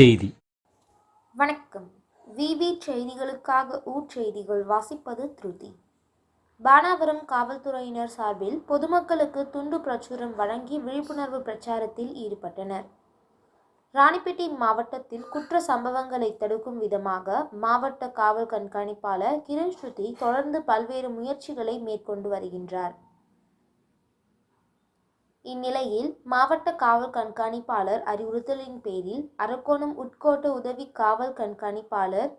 செய்தி. வணக்கம். விவி செய்திகளுக்காக ஊர்ச்செய்திகள் வாசிப்பது திருதி. பானாவரம் காவல்துறையினர் சார்பில் பொதுமக்களுக்கு துண்டு பிரச்சுரம் வழங்கி விழிப்புணர்வு பிரச்சாரத்தில் ஈடுபட்டனர். ராணிப்பேட்டை மாவட்டத்தில் குற்ற சம்பவங்களை தடுக்கும் விதமாக மாவட்ட காவல் கண்காணிப்பாளர் கிரண் ஸ்ருதி தொடர்ந்து பல்வேறு முயற்சிகளை மேற்கொண்டு வருகின்றார். இந்நிலையில் மாவட்ட காவல் கண்காணிப்பாளர் அறிவுறுத்தலின் பேரில் அரக்கோணம் உட்கோட்ட உதவி காவல் கண்காணிப்பாளர்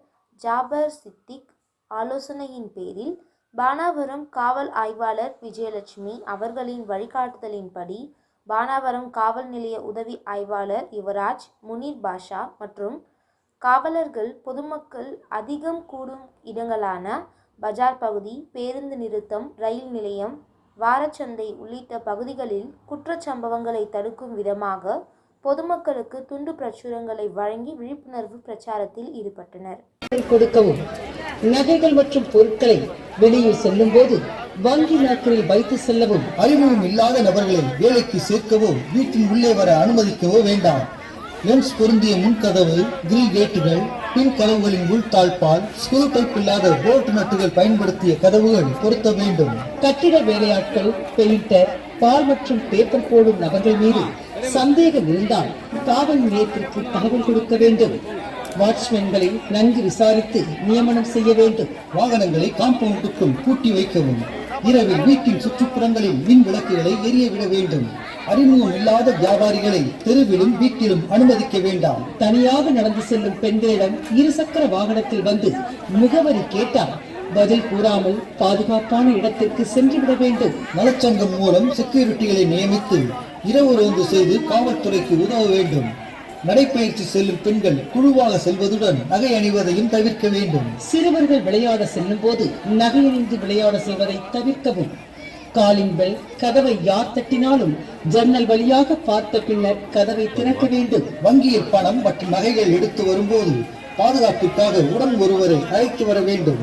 ஜாபர் சித்திக் ஆலோசனையின் பேரில் பானாவரம் காவல் ஆய்வாளர் விஜயலட்சுமி அவர்களின் வழிகாட்டுதலின்படி பானாவரம் காவல் நிலைய உதவி ஆய்வாளர் யுவராஜ் முனீர் பாஷா மற்றும் காவலர்கள் பொதுமக்கள் அதிகம் கூடும் இடங்களான பஜார் பகுதி பேருந்து நிறுத்தம் ரயில் நிலையம் வாரச்சந்தை உள்ளிட்ட பகுதிகளில் குற்றச்சம்பவங்களை தடுக்கும் விதமாக பொதுமக்களுக்கு துண்டு பிரச்சுரங்களை வழங்கி விழிப்புணர்வு பிரச்சாரத்தில் ஈடுபட்டனர். கொடுக்கவும் நகைகள் மற்றும் பொருட்களை வெளியில் செல்லும் போது வங்கி நாட்களில் வைத்து செல்லவும் அறிமுகம் இல்லாத நபர்களை வேலைக்கு சேர்க்கவோ வீட்டின் உள்ளே வர அனுமதிக்கவோ வேண்டாம். லென்ஸ் பொருந்திய முன்கதவு கிரில் கேட்டுகள் பின் கதவுகளின் உள் தாழ்பால் ஸ்க்ரூ டைப் இல்லாத போல்ட் நட்டுகள் பயன்படுத்திய கதவுகள் பொருத்த வேண்டும். கட்டிட வேலையாட்கள் பெயிண்டர் பால் மற்றும் பேப்பர் போடும் நபர்கள் மீது சந்தேகம் இருந்தால் காவல் நிலையத்திற்கு தகவல் கொடுக்க வேண்டும். வாட்ச்மேன்களை நன்கு விசாரித்து நியமனம் செய்ய வேண்டும். வாகனங்களை காம்பவுண்டுக்குள் பூட்டி வைக்கவும். இரவில் வீட்டின் சுற்றுப்புறங்களில் மின் விளக்குகளை எரிய விட வேண்டும். அறிமுகம் இல்லாத வியாபாரிகளை தெருவிலும் வீட்டிலும் அனுமதிக்க வேண்டாம். தனியாக நடந்து செல்லும் பெண்களிடம் இருசக்கர வாகனத்தில் வந்து முகவரி கேட்டால் பதில் கூறாமல் பாதுகாப்பான இடத்திற்கு சென்று விட வேண்டும். நலச்சங்கம் மூலம் செக்யூரிட்டிகளை நியமித்து இரவு ரோந்து செய்து காவல்துறைக்கு உதவ வேண்டும். நடைப்பயிற்சி செல்லும் பெண்கள் குழுவாக செல்வதுடன் நகை அணிவதையும் தவிர்க்க வேண்டும். சிறுவர்கள் விளையாட செல்லும் போது நகையணிந்து விளையாட செல்வதை தவிர்க்கவும். காலிங் பெல் கதவை யார் தட்டினாலும் ஜன்னல் வழியாக பார்த்த பின்னர் கதவை திறக்க வேண்டும். வங்கியில் பணம் மற்றும் நகைகள் எடுத்து வரும்போது பாதுகாப்பிற்காக உடன் ஒருவரை அழைத்து வர வேண்டும்.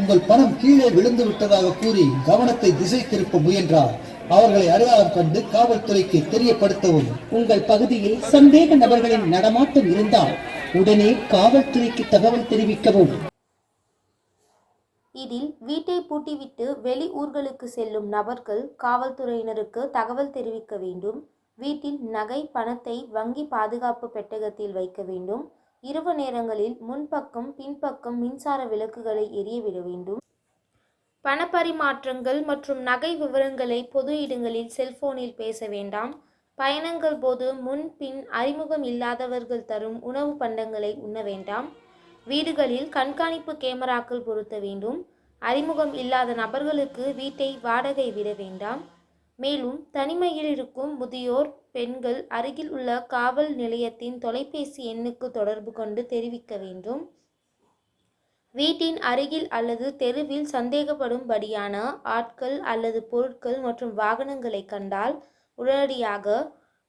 உங்கள் பணம் கீழே விழுந்து விட்டதாக கூறி கவனத்தை திசை திருப்ப முயன்றார். அவர்களை அடையாளம் கண்டு காவல்துறைக்கு தெரியப்படுத்தவும். உங்கள் பகுதியில் சந்தேக நபர்களின் நடமாட்டம் இருந்தால் உடனே காவல்துறைக்கு தகவல் தெரிவிக்கவும். இதில் வீட்டை பூட்டிவிட்டு வெளி ஊர்களுக்கு செல்லும் நபர்கள் காவல்துறையினருக்கு தகவல் தெரிவிக்க வேண்டும். வீட்டில் நகை பணத்தை வங்கி பாதுகாப்பு பெட்டகத்தில் வைக்க வேண்டும். இரவு நேரங்களில் முன்பக்கம் பின்பக்கம் மின்சார விளக்குகளை எரியவிட வேண்டும். பணப்பரிமாற்றங்கள் மற்றும் நகை விவரங்களை பொது இடங்களில் செல்போனில் பேச வேண்டாம். பயணங்கள் போது முன் பின் அறிமுகம் இல்லாதவர்கள் தரும் உணவு பண்டங்களை உண்ண வேண்டாம். வீடுகளில் கண்காணிப்பு கேமராக்கள் பொருத்த வேண்டும். அறிமுகம் இல்லாத நபர்களுக்கு வீட்டை வாடகை விட வேண்டாம். மேலும் தனிமையில் இருக்கும் முதியோர் பெண்கள் அருகில் உள்ள காவல் நிலையத்தின் தொலைபேசி எண்ணுக்கு தொடர்பு கொண்டு தெரிவிக்க வேண்டும். வீட்டின் அருகில் அல்லது தெருவில் சந்தேகப்படும்படியான ஆட்கள் அல்லது பொருட்கள் மற்றும் வாகனங்களை கண்டால் உடனடியாக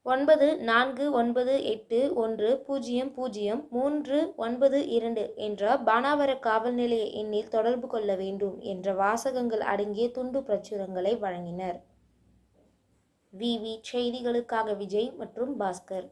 ஒன்பது நான்கு ஒன்பது எட்டு ஒன்று பூஜ்ஜியம் பூஜ்ஜியம் மூன்று ஒன்பது இரண்டு என்ற பானாவர காவல் நிலைய எண்ணில் தொடர்பு கொள்ள வேண்டும் என்ற வாசகங்கள் அடங்கிய துண்டு பிரச்சுரங்களை வழங்கினர். விவி செய்திகளுக்காக விஜய் மற்றும் பாஸ்கர்.